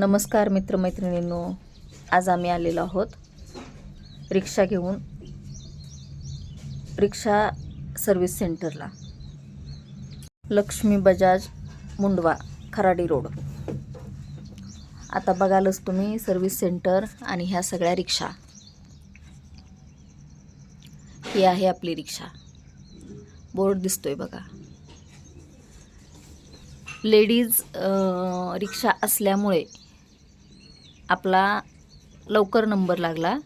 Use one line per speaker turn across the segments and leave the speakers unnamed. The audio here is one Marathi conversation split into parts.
नमस्कार मित्रमैत्रिणींनो आज आम्ही आलेलो आहोत रिक्षा घेऊन रिक्षा सर्व्हिस सेंटरला. लक्ष्मी बजाज मुंडवा खराडी रोड. आता बघालच तुम्ही सर्व्हिस सेंटर आणि ह्या सगळ्या रिक्षा. ही आहे आपली रिक्षा. बोर्ड दिसतोय बघा. लेडीज रिक्षा असल्यामुळे आपला लवकर नंबर लागला.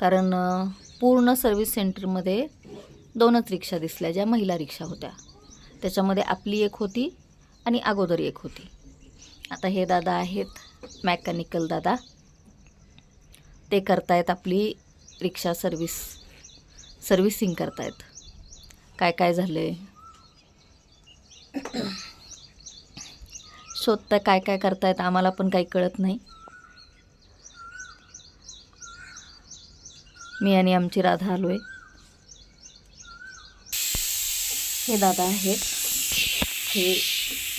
कारण पूर्ण सर्व्हिस सेंटरमध्ये दोनच रिक्षा दिसल्या ज्या महिला रिक्षा होत्या. त्याच्यामध्ये आपली एक होती आणि अगोदर एक होती. आता हे दादा आहेत मॅकॅनिकल दादा. ते करतायत आपली रिक्षा सर्व्हिस सर्व्हिसिंग करतायत. काय काय झालं आहे शोधता काय काय करतायत आम्हाला पण काही कळत नाही. मी आणि आमची राधा आलो आहे हे दादा आहेत. हे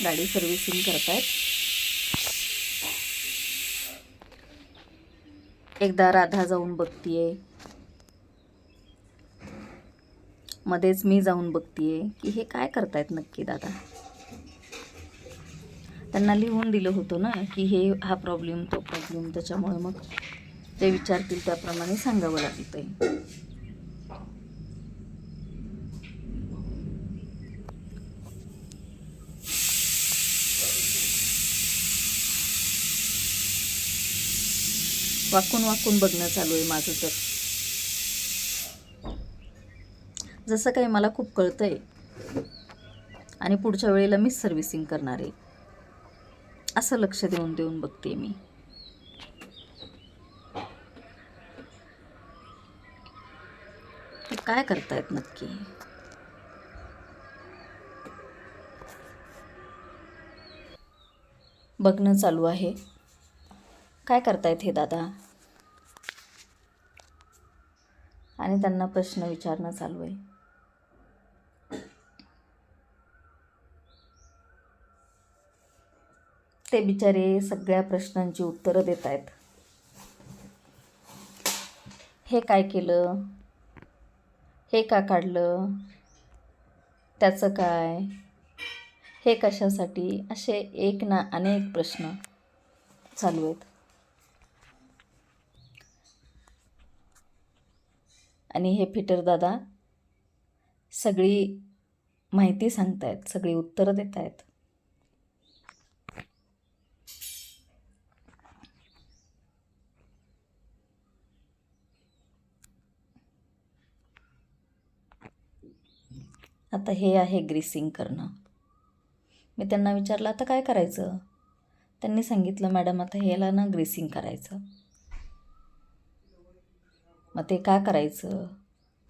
गाडी सर्व्हिसिंग करतायत. एकदा राधा जाऊन बघतीये. मध्येच मी जाऊन बघतीये की हे काय करतायत नक्की दादा. त्यांना लिहून दिलं होतं ना की हे हा प्रॉब्लेम तो प्रॉब्लेम त्याच्यामुळे मग ते विचारतील त्याप्रमाणे सांगावं लागतं वाकून वाकून बघणं चालू आहे माझं तर. जसं काही मला खूप कळतंय आणि पुढच्या वेळेला मीच सर्व्हिसिंग करणार आहे. असं लक्ष देऊन देऊन बघते मी हे काय करतायत नक्की? बघणं चालू आहे. काय करतायत हे दादा? आणि त्यांना प्रश्न विचारणं चालू आहे. ते बिचारे सगळ्या प्रश्नांची उत्तरं देत आहेत हे काय केलं? हे का काढलं? त्याचं काय? हे कशासाठी? असे एक ना अनेक प्रश्न चालू आहेत. आणि हे फिटर दादा सगळी माहिती सांगतायत सगळी उत्तरं देत आहेत आता हे आहे ग्रीसिंग करणं. मी त्यांना विचारलं आता काय करायचं? त्यांनी सांगितलं मॅडम आता ह्याला ना ग्रीसिंग करायचं. मग ते का करायचं?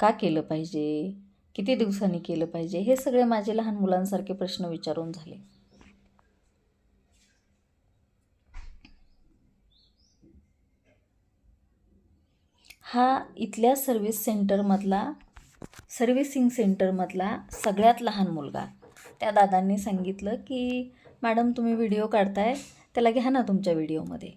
का केलं पाहिजे? किती दिवसांनी केलं पाहिजे? हे सगळे माझे लहान मुलांसारखे प्रश्न विचारून झाले. हा इथल्या सर्व्हिस सेंटरमधला सर्व्हिसिंग सेंटरमधला सगळ्यात लहान मुलगा. त्या दादांनी सांगितलं की मॅडम तुम्ही व्हिडिओ काढताय त्याला घ्या ना तुमच्या व्हिडिओमध्ये.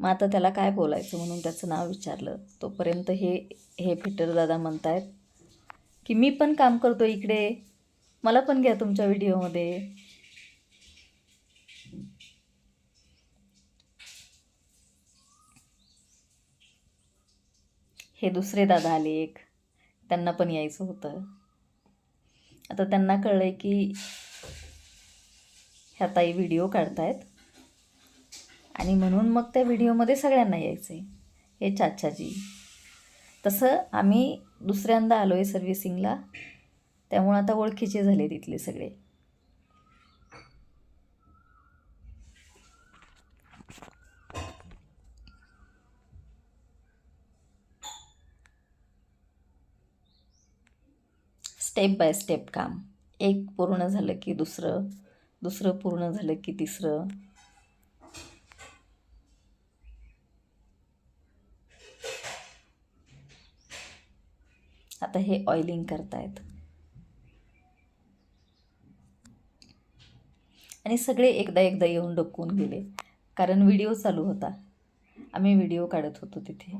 मग आता त्याला काय बोलायचं म्हणून त्याचं नाव विचारलं. तोपर्यंत हे हे फिटर दादा म्हणतायत की मी पण काम करतो इकडे मला पण घ्या तुमच्या व्हिडिओमध्ये. हे दुसरे दादा आले एक. त्यांना पण यायचं होतं. आता त्यांना कळलं आहे की ह्या ताई व्हिडिओ काढतायत. आणि म्हणून मग त्या व्हिडिओमध्ये सगळ्यांना यायचं आहे हे चाचाजी. तसं आम्ही दुसऱ्यांदा आलो आहे सर्व्हिसिंगला. त्यामुळं आता ओळखीचे झाले तिथले सगळे. स्टेप बाय स्टेप काम. एक पूर्ण झालं की दुसरं दुसरं पूर्ण झालं की तिसरं. आता हे ऑइलिंग करतायत. आणि सगळे एकदा एकदा येऊन डोकवून गेले. कारण व्हिडिओ चालू होता. आम्ही व्हिडिओ काढत होतो तिथे.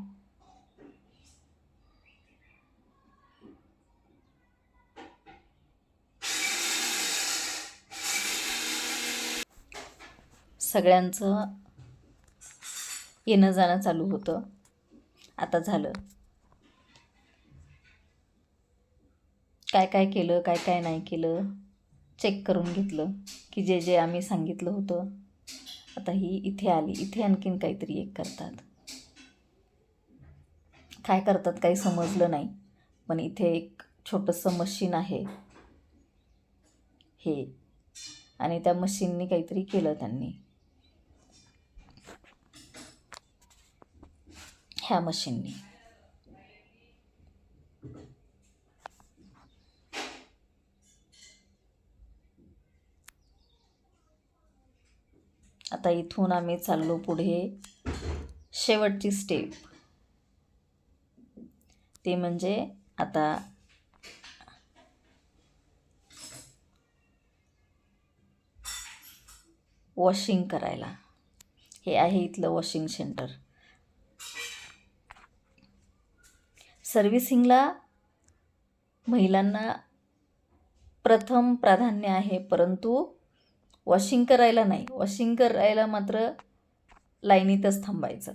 सगळ्यांचं येणं जाणं चालू होतं. आता झालं. काय काय केलं काय काय नाही केलं चेक करून घेतलं की जे जे आम्ही सांगितलं होतं. आता ही इथे आली इथे आणखीन काहीतरी एक करतात. काय करतात काही समजलं नाही पण इथे एक छोटंसं मशीन आहे. हे. आणि त्या मशीननी काहीतरी केलं त्यांनी. ह्या मशीननी. आता इथून आम्ही चाललो पुढे. शेवटची स्टेप ते म्हणजे आता वॉशिंग करायला. हे आहे इथलं वॉशिंग सेंटर सर्व्हिसिंगला महिलांना प्रथम प्राधान्य आहे परंतु वॉशिंग करायला नाही. वॉशिंग करायला मात्र लाईनीतच थांबायचं.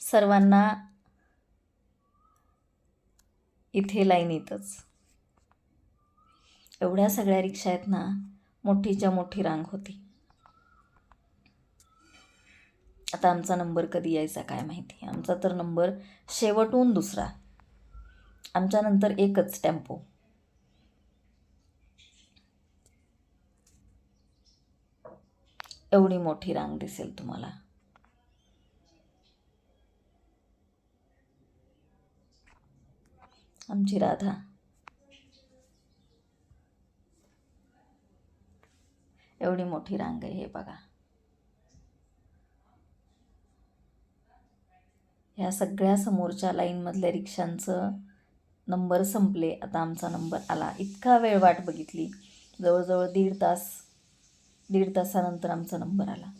सर्वांना इथे लाईनीतच. एवढ्या सगळ्या रिक्षा आहेत ना मोठीच्या मोठी रांग होती. आता आमचा नंबर कधी यायचा काय माहिती? आमचा तर नंबर शेवटून दुसरा. आमच्यानंतर एकच टेम्पो. एवढी मोठी रांग दिसेल तुम्हाला. आमची राधा. एवढी मोठी रांग आहे हे बघा. ह्या सगळ्या समोरच्या लाईनमधल्या रिक्षांचं नंबर संपले. आता आमचा नंबर आला. इतका वेळ वाट बघितली. जवळजवळ दीड तास दीड तासानंतर आमचा नंबर आला.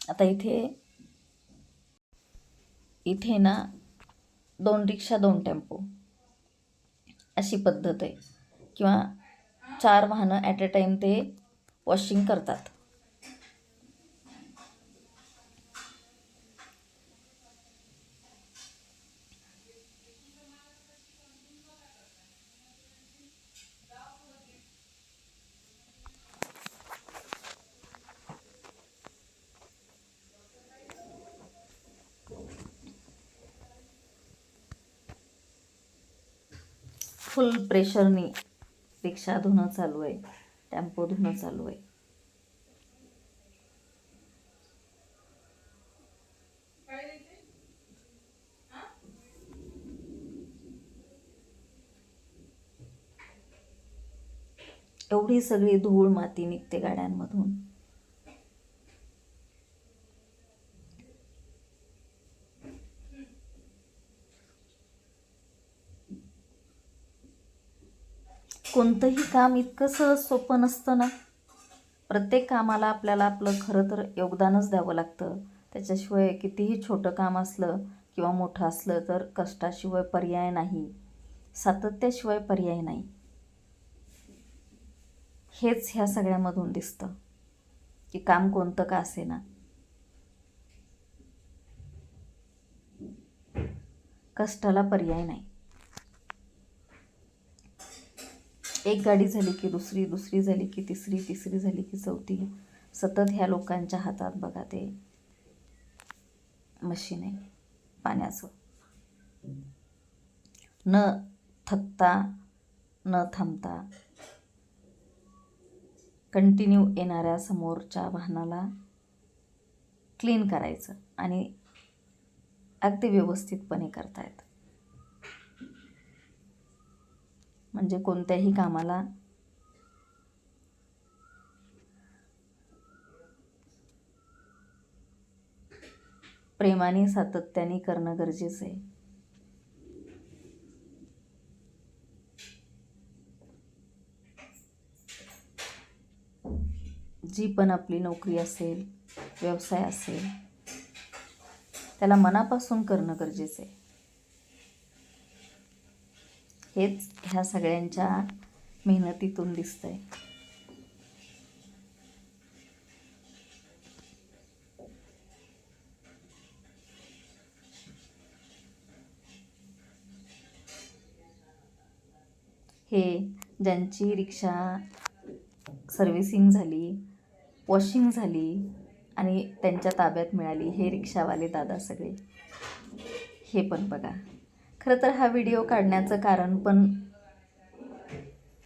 आता इथे इथे ना दोन रिक्षा दोन टेम्पो अशी पद्धत आहे. किंवा चार वाहनं ॲट अ टाईम ते वॉशिंग करतात. फुल प्रेशरनी रिक्षा धुणं चालू आहे. टेम्पो धुणं चालू आहे. एवढी सगळी धूळ माती निघते गाड्यांमधून. कोणतंही काम इतकं सहज सोपं नसतं ना. प्रत्येक कामाला आपल्याला आपलं खरं तर योगदानच द्यावं लागतं. त्याच्याशिवाय कितीही छोटं काम असलं किंवा मोठं असलं तर कष्टाशिवाय पर्याय नाही. सातत्याशिवाय पर्याय नाही. हेच ह्या सगळ्यामधून दिसतं. की काम कोणतं का असे ना कष्टाला पर्याय नाही. एक गाडी झाली की दुसरी दुसरी झाली की तिसरी तिसरी झाली की चौथी. सतत ह्या लोकांच्या हातात बघा ते मशीन आहे पाण्याचं. न थकता न थांबता. कंटिन्यू येणाऱ्या समोरच्या वाहनाला क्लीन करायचं आणि अगदी व्यवस्थितपणे करतायत म्हणजे कोणत्याही कामाला. प्रेमाने सातत्याने करणं गरजेचं आहे. जी पण आपली नोकरी असेल व्यवसाय असेल त्याला मनापासून करणं गरजेचं आहे. हेच ह्या सगळ्यांच्या मेहनतीतून दिसतंय. हे ज्यांची रिक्षा सर्व्हिसिंग झाली वॉशिंग झाली आणि त्यांच्या ताब्यात मिळाली हे रिक्षावाले दादा सगळे. हे पण बघा. खरं तर हा व्हिडिओ काढण्याचं कारण पण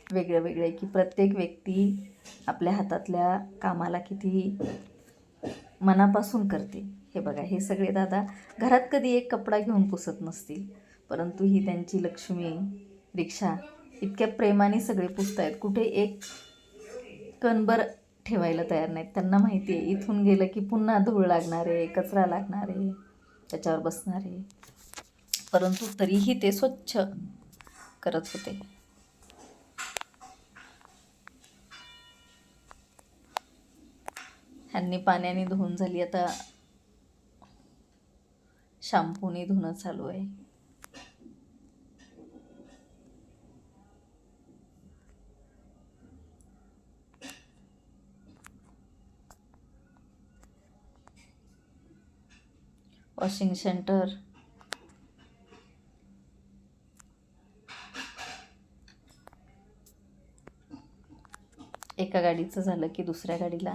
वेगळं वेगळं आहे की प्रत्येक व्यक्ती आपल्या हातातल्या कामाला किती मनापासून करते. हे बघा हे सगळे दादा घरात कधी एक कपडा घेऊन पुसत नसतील परंतु ही त्यांची लक्ष्मी रिक्षा इतक्या प्रेमाने सगळे पुसतायत. कुठे एक कणभर ठेवायला तयार नाहीत. त्यांना माहिती आहे इथून गेलं की पुन्हा धूळ लागणार आहे कचरा लागणार आहे त्याच्यावर बसणार. आहे परंतु तरीही ते स्वच्छ करत होते. ह्यांनी पाण्याने धुवून झाली. आता शॅम्पूने धुणं चालू आहे. वॉशिंग सेंटर एका गाडीचं झालं की दुसऱ्या गाडीला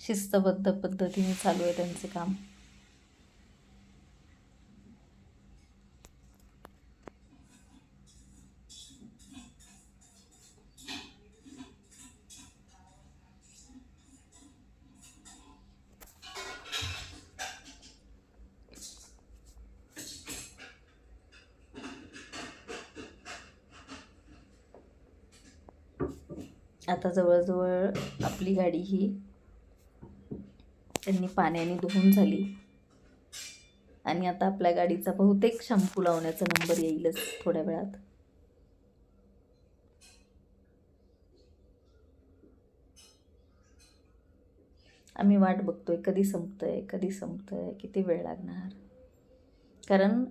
शिस्तबद्ध पद्धतीने चालू आहे त्यांचे काम. आपली गाडी ही त्यांनी पाण्याने धुवून झाली. आणि आता आपल्या गाडीचा बहुतेक शॅम्पू लावण्याचा नंबर येईलच थोड्या वेळात. आम्ही वाट बघतोय कधी संपतंय कधी संपतंय किती वेळ लागणार? कारण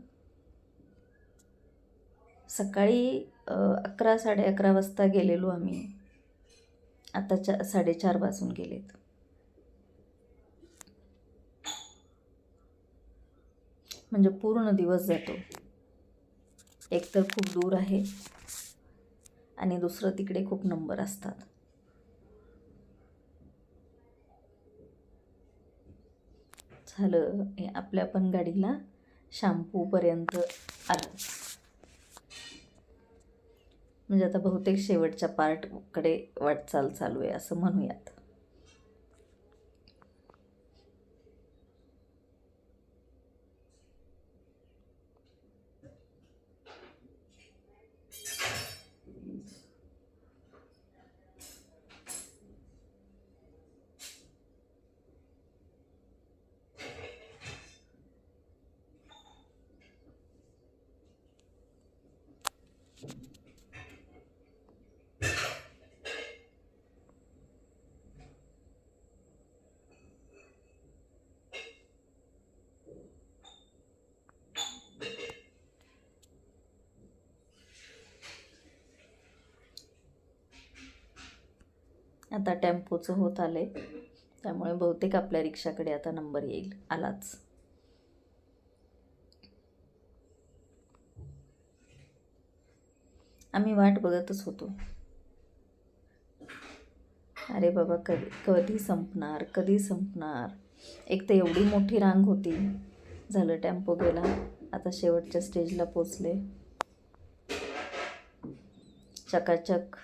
सकाळी अकरा साडे अकरा वाजता गेलेलो आम्ही. आता चा साडेचार वाजून गेलेत. म्हणजे पूर्ण दिवस जातो. एक तर खूप दूर आहे. आणि दुसरं तिकडे खूप नंबर असतात. झालं हे आपल्या पण गाडीला शॅम्पूपर्यंत आलं. म्हणजे आता बहुतेक शेवटच्या पार्टकडे वाटचाल चालू आहे असं म्हणूयात. आता टेम्पोचं होत आले त्यामुळे बहुतेक आपल्या रिक्षाकडे आता नंबर येईल. आलाच. आम्ही वाट बघतच होतो. अरे बाबा कधी कधी संपणार? कधी संपणार? एक तर एवढी मोठी रांग होती. झालं टेम्पो गेला. आता शेवटच्या स्टेजला पोचले. चकाचक.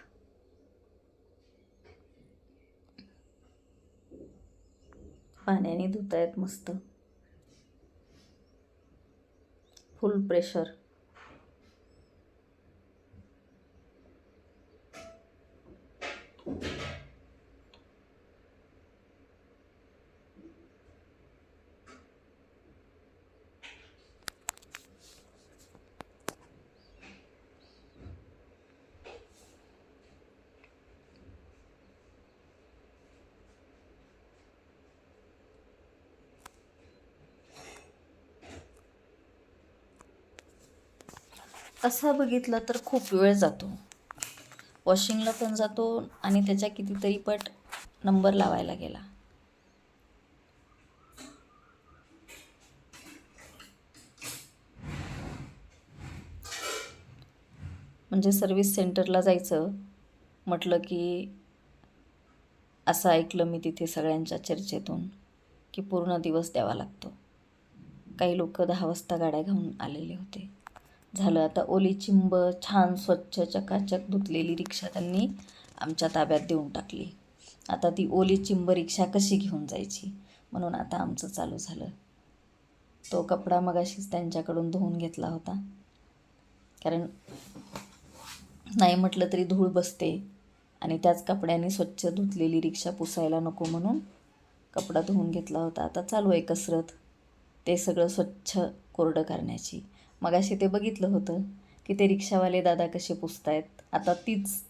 पाण्याने धुतायत मस्त. फुल प्रेशर असं बघितलं तर खूप वेळ जातो. वॉशिंगला पण जातो आणि त्याच्या कितीतरी पट नंबर लावायला गेला. म्हणजे सर्व्हिस सेंटरला जायचं. म्हटलं की असं ऐकलं मी तिथे सगळ्यांच्या चर्चेतून की पूर्ण दिवस द्यावा लागतो. काही लोक दहा वाजता गाड्या घेऊन आलेले होते. झालं. आता ओली चिंब छान स्वच्छ चकाचक धुतलेली रिक्षा त्यांनी आमच्या ताब्यात देऊन टाकली. आता ती ओली चिंब रिक्षा कशी घेऊन जायची? म्हणून आता आमचं चालू झालं. तो कपडा मगाशीच त्यांच्याकडून धुवून घेतला होता. कारण नाही म्हटलं तरी धूळ बसते आणि त्याच कपड्याने स्वच्छ धुतलेली रिक्षा पुसायला नको म्हणून कपडा धुवून घेतला होता. आता चालू आहे कसरत. ते सगळं स्वच्छ कोरडं करण्याची. मगाशी ते बघितलं होतं की ते रिक्षावाले दादा कसे पुसतायत. आता तीच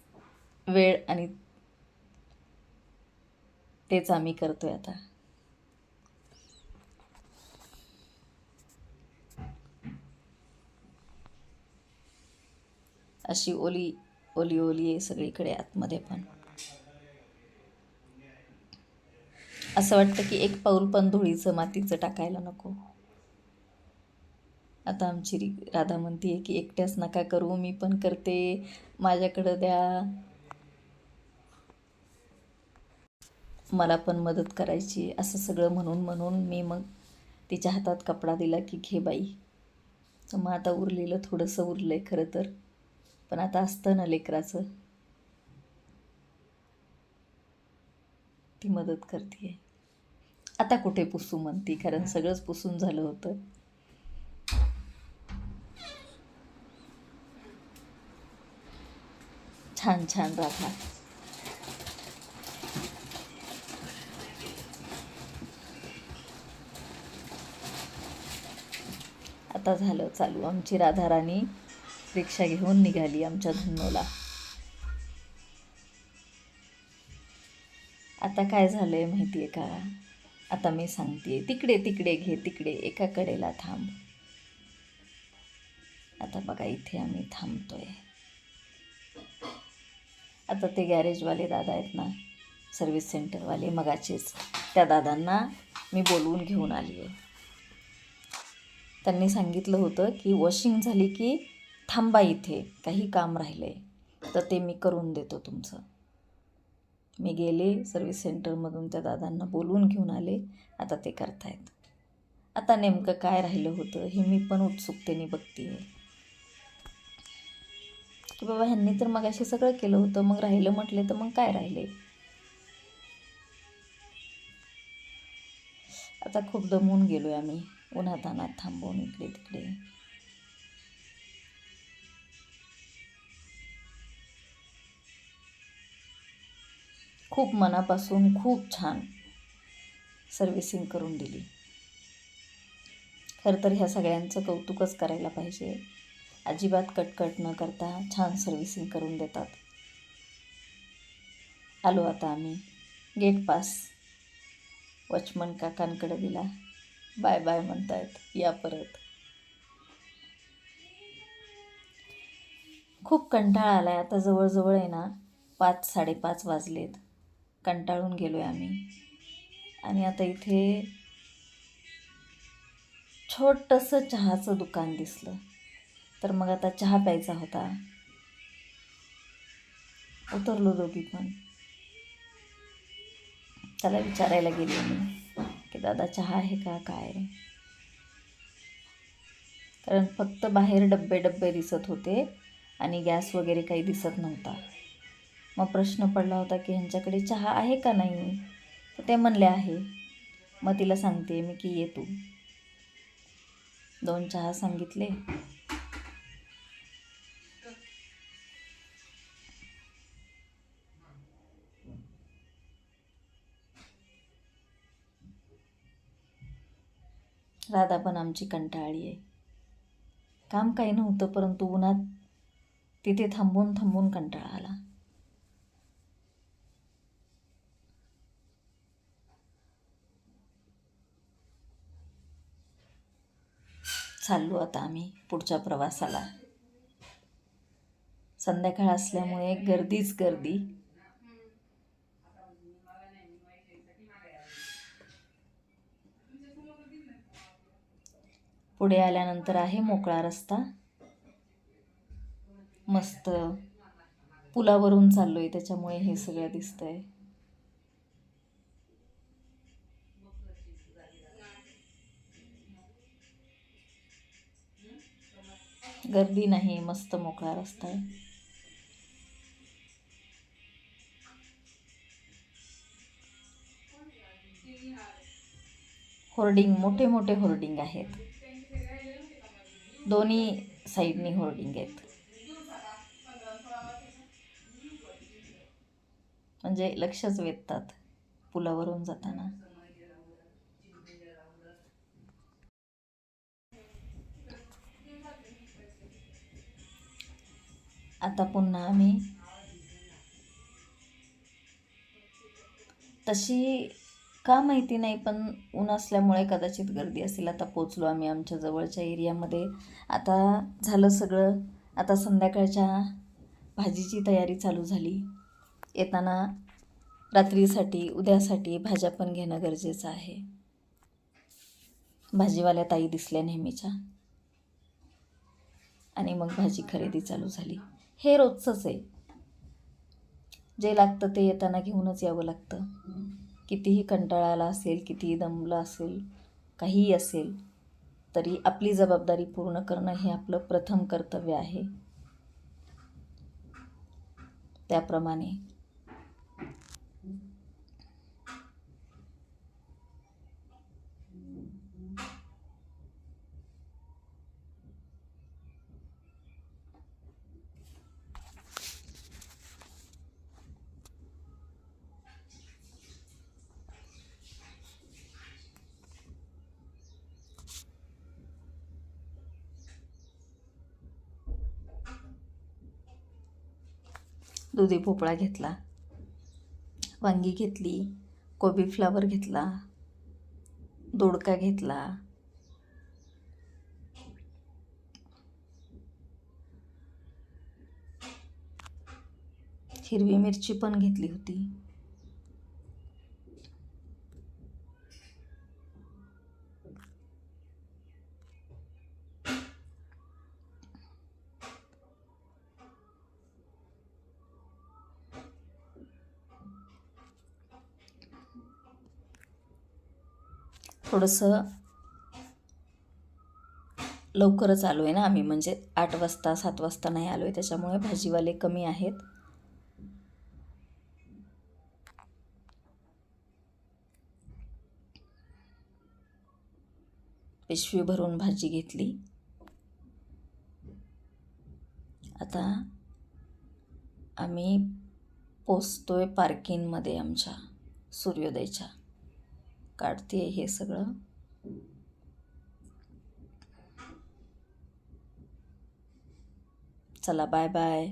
वेळ आणि तेच आम्ही करतोय आता. अशी ओली ओली ओली आहे सगळीकडे आतमध्ये पण. असं वाटतं की एक पाऊल पण धुळीचं मातीचं टाकायला नको. आता आमची री राधा म्हणते की एकट्याच नका करू मी पण करते. माझ्याकडं द्या. मला पण मदत करायची असं सगळं म्हणून म्हणून मी मग तिच्या हातात कपडा दिला की घे बाई. तर मग आता उरलेलं थोडंसं उरलं आहे खरं तर. पण आता असतं ना लेकराचं. ती मदत करते आता कुठे पुसू म्हणती? कारण सगळंच पुसून झालं होतं. छान छान राधा आता झालं चालू. आमची राधा राणी रिक्षा घेऊन निघाली आमच्या धुनोला. आता काय झालंय माहितीये का? आता मी सांगते तिकडे तिकडे घे तिकडे. एका कडेला थांब. आता बघा इथे आम्ही थांबतोय. आता ते गॅरेजवाले दादा आहेत ना सर्व्हिस सेंटरवाले मगाचेच त्या दादांना मी बोलवून घेऊन आली आहे. त्यांनी सांगितलं होतं की वॉशिंग झाली की थांबा इथे काही काम राहिलं आहे तर ते मी करून देतो तुमचं. मी गेले सर्व्हिस सेंटरमधून त्या दादांना बोलवून घेऊन आले आता ते करतायत. आता नेमकं काय राहिलं होतं हे मी पण उत्सुकतेने बघते की बाबा ह्यांनी तर मग असे सगळं केलं होतं मग राहिलं म्हटले तर मग काय राहिले? आता खूप दमून गेलोय आम्ही. उन्हातानात थांबवून इकडे तिकडे. खूप मनापासून खूप छान सर्व्हिसिंग करून दिली. खरं तर ह्या सगळ्यांचं कौतुकच करायला पाहिजे. अजिबात कटकट न करता छान सर्व्हिसिंग करून देतात. आलो आता आम्ही. गेट पास वॉचमन काकांकडे दिला. बाय बाय म्हणतायत. या परत. खूप कंटाळा आला आहे आता जवळजवळ आहे ना पाच साडेपाच वाजलेत. कंटाळून गेलो आहे आम्ही. आणि आता इथे छोटंसं चहाचं दुकान दिसलं. तर मग आता चहा प्यायचा होता. उतरलो दोघी पण त्याला विचारायला गेले मी की दादा चहा आहे का काय? कारण फक्त बाहेर डब्बे डब्बे दिसत होते आणि गॅस वगैरे काही दिसत नव्हता. मग प्रश्न पडला होता की ह्यांच्याकडे चहा आहे का नाही? तर ते म्हणले आहे. मग तिला सांगते मी की ये तू. दोन चहा सांगितले. राधा पण आमची कंटाळी आहे. काम काही नव्हतं परंतु उन्हात तिथे थांबून थांबून कंटाळा आला. चाललो आता आम्ही पुढच्या प्रवासाला. संध्याकाळ असल्यामुळे गर्दीच गर्दी. पुढे आल्यानंतर आहे मोकळा रस्ता. मस्त पुलावरून चाललो आहे त्याच्यामुळे हे सगळं दिसतंय. गर्दी नाही मस्त मोकळा रस्ता आहे. होर्डिंग मोठे मोठे होर्डिंग आहेत. दोन्ही साईडनी होर्डिंग आहेत. म्हणजे लक्षच वेधतात पुलावरून जाताना. आता पुन्हा आम्ही तशी का माहिती नाही पण ऊन असल्यामुळे कदाचित गर्दी असेल. आता पोचलो आम्ही आमच्या जवळच्या एरियामध्ये. आता झालं सगळं. आता संध्याकाळच्या भाजीची तयारी चालू झाली. येताना रात्रीसाठी उद्यासाठी भाज्या पण घेणं गरजेचं आहे. भाजीवाल्या ताई दिसल्या नेहमीच्या. आणि मग भाजी खरेदी चालू झाली. हे रोजचंच आहे. जे लागतं ते येताना घेऊनच यावं लागतं. कितीही कंटाळा आला असेल कितीही दमलं असेल काहीही असेल तरी आपली जबाबदारी पूर्ण करणं हे आपलं प्रथम कर्तव्य आहे. त्याप्रमाणे दुधी भोपळा घेतला. वांगी घेतली कोबी फ्लावर घेतला दोडका घेतला. हिरवी मिरची पण घेतली होती. थोडंसं लवकरच आलो आहे ना आम्ही. म्हणजे आठ वाजता सात वाजता नाही आलो आहे त्याच्यामुळे भाजीवाले कमी आहेत. पिशवी भरून भाजी घेतली. आता आम्ही पोचतोय पार्किंगमध्ये आमच्या सूर्योदयच्या. काढते हे सगळं. चला बाय बाय